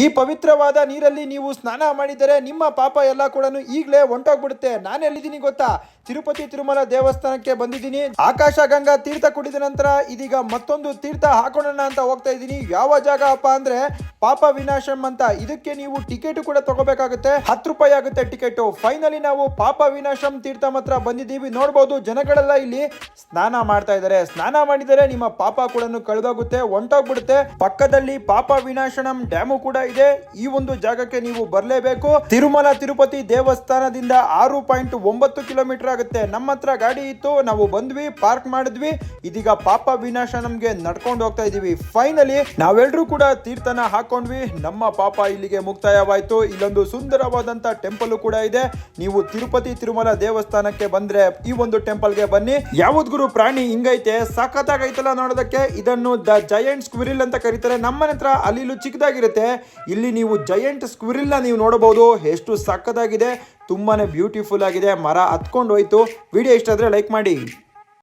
ಈ ಪವಿತ್ರವಾದ ನೀರಲ್ಲಿ ನೀವು ಸ್ನಾನ ಮಾಡಿದರೆ ನಿಮ್ಮ ಪಾಪ ಎಲ್ಲ ಕೂಡ ಈಗಲೇ ಹೊಂಟೋಗ್ಬಿಡುತ್ತೆ ನಾನು ಎಲ್ಲಿದ್ದೀನಿ ಗೊತ್ತಾ? ತಿರುಪತಿ ತಿರುಮಲ ದೇವಸ್ಥಾನಕ್ಕೆ ಬಂದಿದ್ದೀನಿ. ಆಕಾಶ ಗಂಗಾ ತೀರ್ಥ ಕುಡಿದ ನಂತರ ಇದೀಗ ಮತ್ತೊಂದು ತೀರ್ಥ ಹಾಕೋಣ ಅಂತ ಹೋಗ್ತಾ ಇದ್ದೀನಿ. ಯಾವ ಜಾಗ ಅಪ್ಪ ಅಂದ್ರೆ ಪಾಪ ವಿನಾಶಂ ಅಂತ. ಇದಕ್ಕೆ ನೀವು ಟಿಕೆಟ್ ಕೂಡ ತಗೋಬೇಕಾಗುತ್ತೆ. ಹತ್ತು ರೂಪಾಯಿ ಆಗುತ್ತೆ ಟಿಕೆಟ್. ಫೈನಲಿ ನಾವು ಪಾಪ ವಿನಾಶಂ ತೀರ್ಥ ಮಾತ್ರ ಬಂದಿದ್ದೀವಿ. ನೋಡ್ಬೋದು ಜನಗಳೆಲ್ಲ ಇಲ್ಲಿ ಸ್ನಾನ ಮಾಡ್ತಾ ಇದ್ದಾರೆ. ಸ್ನಾನ ಮಾಡಿದರೆ ನಿಮ್ಮ ಪಾಪ ಕೂಡ ಕಳೆದೋಗುತ್ತೆ ಹೊಂಟೋಗ್ಬಿಡುತ್ತೆ ಪಕ್ಕದಲ್ಲಿ ಪಾಪ ವಿನಾಶನಂ ಡ್ಯಾಮು ಕೂಡ ಇದೆ. ಈ ಒಂದು ಜಾಗಕ್ಕೆ ನೀವು ಬರಲೇಬೇಕು. ತಿರುಮಲ ತಿರುಪತಿ ದೇವಸ್ಥಾನದಿಂದ ಆರು ಪಾಯಿಂಟ್ ಒಂಬತ್ತು ಕಿಲೋಮೀಟರ್ ಆಗುತ್ತೆ. ನಮ್ಮ ಹತ್ರ ಗಾಡಿ ಇತ್ತು. ನಾವು ಬಂದ್ವಿ, ಪಾರ್ಕ್ ಮಾಡಿದ್ವಿ. ಇದೀಗ ಪಾಪ ವಿನಾಶ ನಮಗೆ ನಡ್ಕೊಂಡು ಹೋಗ್ತಾ ಇದೀವಿ. ಫೈನಲಿ ನಾವೆಲ್ಲರೂ ಕೂಡ ತೀರ್ಥನ ಹಾಕೊಂಡ್ವಿ. ನಮ್ಮ ಪಾಪ ಇಲ್ಲಿಗೆ ಮುಕ್ತಾಯವಾಯಿತು. ಇಲ್ಲೊಂದು ಸುಂದರವಾದಂತ ಟೆಂಪಲ್ ಕೂಡ ಇದೆ. ನೀವು ತಿರುಪತಿ ತಿರುಮಲ ದೇವಸ್ಥಾನಕ್ಕೆ ಬಂದ್ರೆ ಈ ಒಂದು ಟೆಂಪಲ್ಗೆ ಬನ್ನಿ. ಯಾವ್ದು ಗುರು ಪ್ರಾಣಿ ಹಿಂಗೈತೆ? ಸಖತ್ತಾಗೈತಲ್ಲ ನೋಡೋದಕ್ಕೆ. ಇದನ್ನು ದ ಜಯಂಟ್ ಸ್ಕ್ವಿರಿಲ್ ಅಂತ ಕರೀತಾರೆ. ನಮ್ಮನೆ ಹತ್ರ ಅಲ್ಲಿ ಚಿಕ್ಕದಾಗಿರುತ್ತೆ. ಇಲ್ಲಿ ನೀವು ಜಯಂಟ್ ಸ್ಕ್ವಿರಿಲ್ನ ನೀವು ನೋಡಬಹುದು. ಎಷ್ಟು ಸಕ್ಕತ್ತಾಗಿದೆ ತುಂಬಾ ಬ್ಯೂಟಿಫುಲ್ ಆಗಿದೆ. ಮರ ಹತ್ಕೊಂಡು ಹೋಯ್ತು. ವಿಡಿಯೋ ಇಷ್ಟ ಆದರೆ ಲೈಕ್ ಮಾಡಿ.